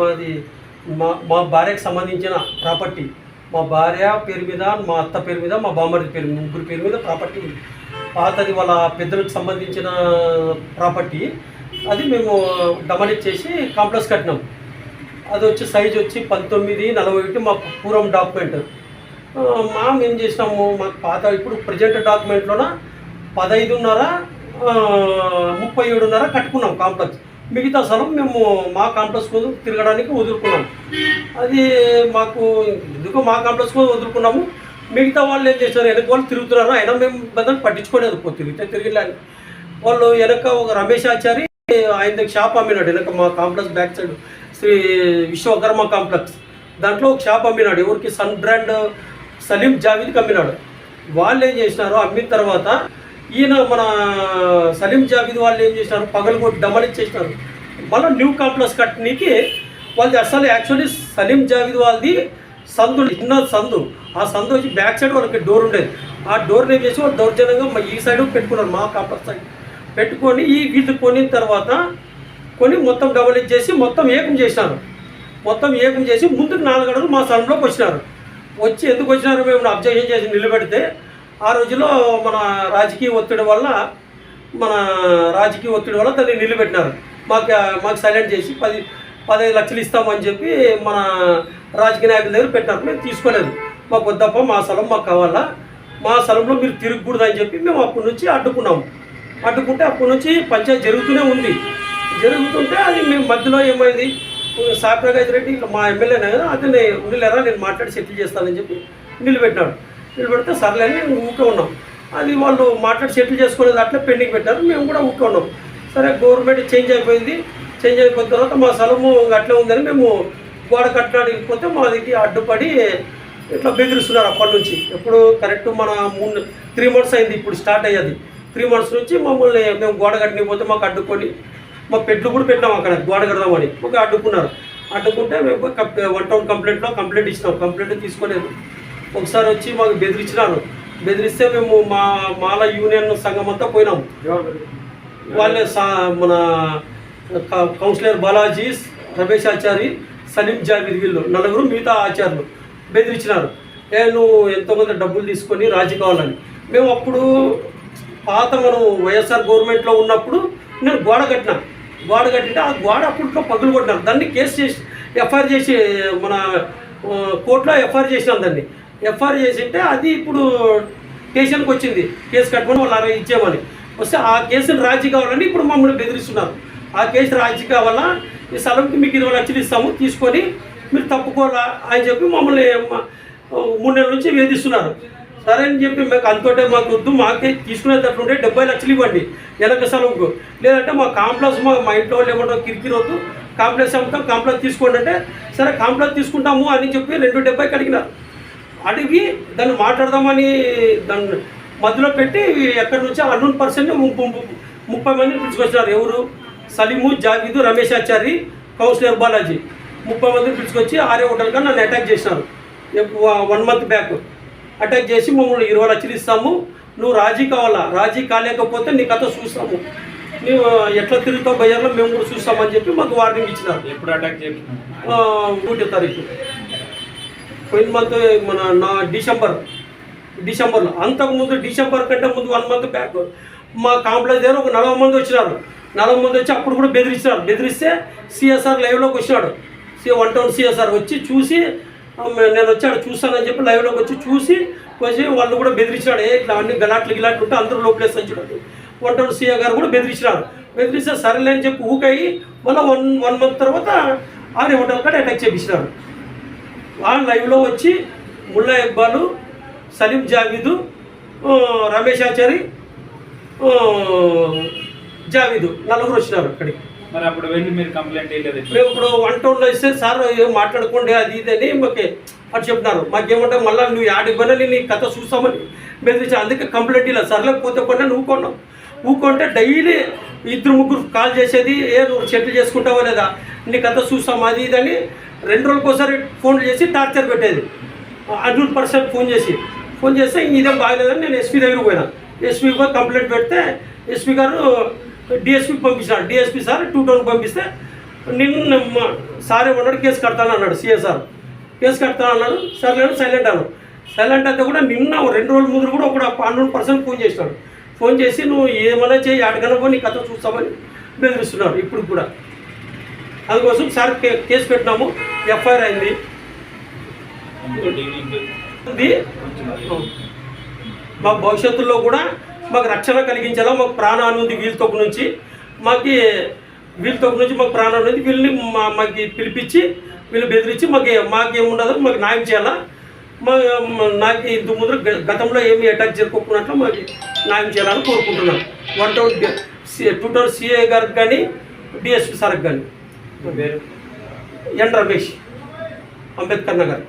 మాది మా మా భార్యకు సంబంధించిన ప్రాపర్టీ. మా భార్య పేరు మీద మా అత్త పేరు మీద మా బామ్మడి పేరు మీద, ముగ్గురు పేరు మీద ప్రాపర్టీ ఉంది. పాతది వాళ్ళ పెద్దలకు సంబంధించిన ప్రాపర్టీ. అది మేము డమనిట్ చేసి కాంప్లెక్స్ కట్టినాం. అది వచ్చి సైజ్ వచ్చి పంతొమ్మిది నలభై ఒకటి మా పూర్వం డాక్యుమెంట్. మా ఏం చేసినాము మాకు పాత ఇప్పుడు ప్రజెంట్ డాక్యుమెంట్లోన పదైదున్నర ముప్పై ఏడున్నర కట్టుకున్నాం కాంప్లెక్స్. మిగతా స్థలం మేము మా కాంప్లెక్స్ కోసం తిరగడానికి వదులుకున్నాము. అది మాకు ఎందుకో మా కాంప్లెక్స్ కోసం వదులుకున్నాము. మిగతా వాళ్ళు ఏం చేశారు? వెనక వాళ్ళు తిరుగుతున్నారు. అయినా మేము బదులు పట్టించుకోలేదు. పో తిరిగితే తిరిగిలాని వాళ్ళు వెనక ఒక రమేష్ ఆచారి ఆయన దగ్గర షాప్ అమ్మినాడు. వెనక మా complex back side Sri Vishwakarma complex దాంట్లో ఒక షాప్ అమ్మినాడు. ఎవరికి? సన్ బ్రాండ్ సలీం జావీద్కి అమ్మినాడు. వాళ్ళు ఏం చేసినారు అమ్మిన తర్వాత ఈయన మన సలీం జావీద్ వాళ్ళు ఏం చేసినారు? పగలు కొట్టి డమలిచ్చేసినారు మళ్ళీ న్యూ కాంప్లెక్స్ కట్టనీకి వాళ్ళది అసలు యాక్చువల్లీ సలీం జావీద్ వాళ్ళది సందు చిన్న సందు. ఆ సందు వచ్చి బ్యాక్ సైడ్ వాళ్ళకి డోర్ ఉండేది. ఆ డోర్ని ఏం చేసి వాళ్ళు దౌర్జన్యంగా మా ఈ సైడ్ పెట్టుకున్నారు మా కాంప్లెక్స్ సైడ్. పెట్టుకొని ఈ వీళ్ళు కొనిన తర్వాత కొని మొత్తం డబల్ ఇచ్చేసి మొత్తం ఏకం చేసినారు. మొత్తం ఏకం చేసి ముందుకు నాలుగు అడుగులు మా స్థలంలోకి వచ్చినారు. వచ్చి ఎందుకు వచ్చినారు మేము అబ్జెక్షన్ చేసి నిలబెడితే ఆ రోజులో మన రాజకీయ ఒత్తిడి వల్ల మన రాజకీయ ఒత్తిడి వల్ల దాన్ని నిలబెట్టినారు. మాకు మాకు సైలెంట్ చేసి పది పదహైదు లక్షలు ఇస్తామని చెప్పి మన రాజకీయ నాయకుల దగ్గర పెట్టినారు. మేము తీసుకోలేదు. మాకు వద్దప్ప మా స్థలం మాకు కావాలా? మా స్థలంలో మీరు తిరగకూడదు అని చెప్పి మేము అప్పటి నుంచి అడ్డుకున్నాము. అడ్డుకుంటే అప్పటి నుంచి పంచాయతీ జరుగుతూనే ఉంది. జరుగుతుంటే అది మేము మధ్యలో ఏమైంది? సాప్రగాజ్ రెడ్డి ఇట్లా మా ఎమ్మెల్యేనే కదా అతన్ని ఉండలేరా నేను మాట్లాడి సెటిల్ చేస్తానని చెప్పి నిలబెట్టినాడు. నిలబెడితే సర్లే అని మేము ఊకే ఉన్నాం. అది వాళ్ళు మాట్లాడి సెటిల్ చేసుకునేది అట్లా పెండింగ్ పెట్టారు మేము కూడా ఊకే ఉన్నాం. సరే గవర్నమెంట్ చేంజ్ అయిపోయింది. చేంజ్ అయిపోయిన తర్వాత మా స్థలము అట్లే ఉందని మేము గోడ కట్టడానికి పోతే మా దగ్గర అడ్డుపడి ఇట్లా బెదిరిస్తున్నారు అప్పటి నుంచి. ఎప్పుడు కరెక్ట్ మన మూడు త్రీ మంత్స్ అయింది ఇప్పుడు స్టార్ట్ అయ్యేది. త్రీ మంత్స్ నుంచి మమ్మల్ని మేము గోడ కట్టిన పోతే మాకు అడ్డుకొని మా పెట్లు కూడా పెట్టాం అక్కడ గోడ కడదామని. మాకు అడ్డుకున్నారు. అడ్డుకుంటే మేము కప్- వన్ టౌన్ కంప్లైంట్లో కంప్లైంట్ ఇచ్చినాం. కంప్లైంట్ తీసుకోలేదు ఒకసారి వచ్చి మాకు బెదిరించినారు బెదిరిస్తే మేము మా మాల యూనియన్ సంఘం అంతా పోయినాము. వాళ్ళే సా మన క- కౌన్సిలర్ బాలాజీ రమేష్ ఆచారి సలీం జాబీర్ వీళ్ళు నలుగురు మిగతా ఆచార్యులు బెదిరించినారు ఏ నువ్వు ఎంతోమంది డబ్బులు తీసుకొని రాజీ కావాలని. మేము అప్పుడు పాత మనం వైఎస్ఆర్ గవర్నమెంట్లో ఉన్నప్పుడు నేను గోడ కట్టినా. గోడ కట్టితే ఆ గోడ అప్పట్లో పగులు కొట్టినారు. దాన్ని కేసు చేసి ఎఫ్ఐఆర్ చేసి మన కోర్టులో ఎఫ్ఐఆర్ చేసినాం దాన్ని. ఎఫ్ఐఆర్ చేసింటే అది ఇప్పుడు స్టేషన్కి వచ్చింది. కేసు కట్టుకొని వాళ్ళు అరవై ఇచ్చేమని. వస్తే ఆ కేసును రాజీ కావాలని ఇప్పుడు మమ్మల్ని బెదిరిస్తున్నారు. ఆ కేసు రాజీ కావాలా? ఈ స్థలంకి మీకు ఇరవై లక్షలు ఇస్తాము తీసుకొని మీరు తప్పుకోరా అని చెప్పి మమ్మల్ని మూడు నెలల నుంచి వేధిస్తున్నారు. సరే అని చెప్పి మాకు అంతోటే మాకు వద్దు మాకే తీసుకునేటట్లుంటే డెబ్బై లక్షలు ఇవ్వండి వెనక స్థలంకు లేదంటే మా కాంప్లెక్స్ మా మా ఇంట్లో వాళ్ళు ఏమంటారు కిరికిరి వద్దు. కాంప్లెక్స్ అమ్ముతాం కాంప్లెక్స్ తీసుకోండి అంటే సరే కాంప్లెక్స్ తీసుకుంటాము అని చెప్పి రెండు డెబ్బై కడిగినారు. అడిగి దాన్ని మాట్లాడదామని దాన్ని మధ్యలో పెట్టి ఎక్కడి నుంచి అన్నోన్ పర్సన్ ముప్పై మందిని పిలుచుకొచ్చినారు ఎవరు? సలీము జావీదు రమేష్ ఆచారి కౌన్సిలర్ బాలాజీ. ముప్పై మందిని పిలుచుకొచ్చి ఆర్య హోటల్గా నన్ను అటాక్ చేసినారు. వన్ మంత్ బ్యాక్ అటాక్ చేసి మమ్మల్ని ఇరవై లక్షలు ఇస్తాము. నువ్వు రాజీ కావాలా? రాజీ కాలేకపోతే నీ కథ చూస్తాము. నువ్వు ఎట్లా తిరుగుతావు బజార్లో మేము కూడా చూస్తామని చెప్పి మాకు వార్నింగ్ ఇచ్చినారు. ఎప్పుడు అటాక్ ఆ, ఒకటో తారీఖు. పోయిన మంత్ మన నా డిసెంబర్ డిసెంబర్లో అంతకుముందు డిసెంబర్ కంటే ముందు వన్ మంత్ బ్యాక్ మా కాంప్లెక్స్ దగ్గర ఒక నలభై మంది వచ్చినారు. నలభై మంది వచ్చి అప్పుడు కూడా బెదిరించినారు బెదిరిస్తే సిఎస్ఆర్ లైవ్లోకి వచ్చినాడు. సి వన్ టౌన్ సిఎస్ఆర్ వచ్చి చూసి నేను వచ్చాడు చూస్తానని చెప్పి లైవ్లోకి వచ్చి చూసి వచ్చి వాళ్ళు కూడా బెదిరించినాడు ఏ ఇట్లా అన్ని గలాట్లు గిలాట్లు ఉంటే అందరూ లోపలేసి చూడండి వన్ టౌన్ సీఏ గారు కూడా బెదిరించినారు బెదిరిస్తే సరేలే అని చెప్పి ఊకయి మళ్ళీ వన్ వన్ మంత్ తర్వాత ఆర్య హోటల్ కాడ అటాక్ చేపించినారు. వాళ్ళు లైవ్లో వచ్చి ముల్లా ఇక్బాలు సలీం జావీదు ఆ, రమేష్ ఆచారి ఆ, జావీదు నలుగురు వచ్చినారు అక్కడికి. మరి అప్పుడు వెళ్ళి మీరు కంప్లైంట్ వేయలేదు మేము ఇప్పుడు వన్ టౌన్లో ఇస్తే సార్ ఏం మాట్లాడుకోండి అది ఇది అని మాకు అని చెప్తున్నారు మాకేమంటే మళ్ళీ నువ్వు యాడికి పోయినా నీ కథ చూస్తామని బెదిరించి అందుకే కంప్లైంట్ ఇలా సర్లే పోతే కొన్నా నువ్వు కొన్నావు ఊకుంటే డైలీ ఇద్దరు ముగ్గురు కాల్ చేసేది ఏ నువ్వు సెటిల్ చేసుకుంటావా లేదా నీ కథ చూస్తాం అది ఇది అని రెండు రోజులకోసారి ఫోన్ చేసి టార్చర్ పెట్టేది. అర్జున్ పర్సన్ ఫోన్ చేసి. ఫోన్ చేస్తే ఇదేం బాగలేదని నేను ఎస్పీ దగ్గరకు పోయినా. ఎస్పీ పోయి కంప్లైంట్ పెడితే ఎస్పీ గారు డిఎస్పీకి పంపిస్తాడు డిఎస్పీ సార్ టూ టౌన్ పంపిస్తే నిన్న మ- సార్ ఏమన్నాడు కేసు కడతాను అన్నాడు సిఎస్ఆర్ కేసు కడతాను అన్నాడు. సార్ నేను సైలెంట్ అన్నాడు సైలెంట్ అయితే కూడా నిన్న రెండు రోజుల ముందు కూడా ఒక పన్నెండు పర్సెంట్ ఫోన్ చేసినాడు. ఫోన్ చేసి నువ్వు ఏమైనా చేయి ఆడకన్నా పోయి నీ కథ చూస్తామని బెదిరిస్తున్నాడు ఇప్పుడు కూడా. అందుకోసం సార్ కే- కేసు పెట్టినాము. ఎఫ్ఐఆర్ అయింది. మా భవిష్యత్తులో కూడా మాకు రక్షణ కలిగించేలా మాకు ప్రాణాన్ని ఉంది వీళ్ళతో నుంచి మాకు వీళ్ళతో నుంచి మాకు ప్రాణం వీళ్ళని మా మాకు పిలిపించి వీళ్ళు బెదిరించి మాకు మాకేముండదు మాకు న్యాయం చేయాలా? మా నాకు ఇంత ముందు గ- గతంలో ఏమి అటాక్ జరుపుకున్నట్లు మాకు న్యాయం చేయాలని కోరుకుంటున్నాను. One town two town CA గారికి కానీ డిఎస్పి సార్కి కానీ. పేరు ఎన్ రమేష్ అంబేద్కర్ నగర్